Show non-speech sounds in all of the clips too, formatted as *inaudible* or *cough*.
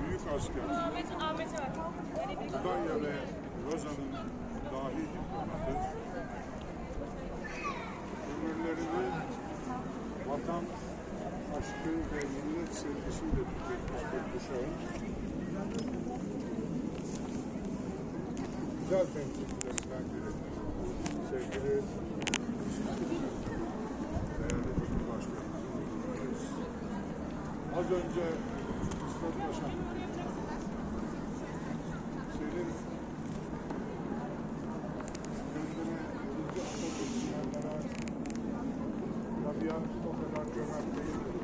büyük asker, Ahmet, Ahmet'e bak. Kudanya ve Lozan'ın dahi diplomatı, ömürlerini vatan aşkı ve millet sevgisiyle tüketmiş bir kuşağın güzel temsilcilerinden biri. Az önce İsmet Paşa senin kendine yolcu Atatürk'lere tabiat o kadar cömert değildir.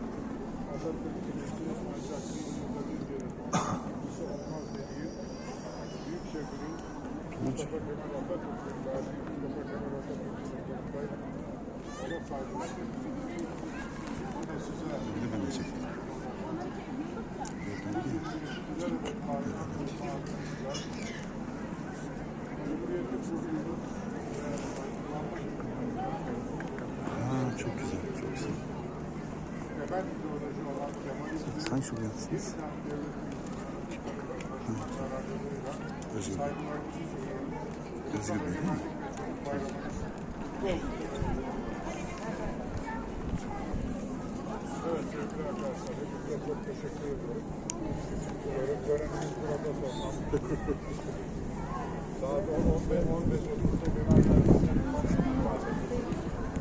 Atatürk'ümüzü ancak bir yılda bir gelir. Kimse olmaz dediği büyük şefinin Mustafa Kemal Atatürk'ün Gazi Mustafa Kemal Atatürk'ün yanındayım. Ona saygılar. Yine size Aa, çok güzel, çok güzel. Sen devletin kararlarıyla Özgür Bey. Özgür Bey. Bayramımız kutlu olsun. Evet sevgili arkadaşlar, hepinize çok teşekkür ederim. Öğretmenimiz burada toplam. *laughs* Saat 10, 15, 15, 30'da genel merkezinin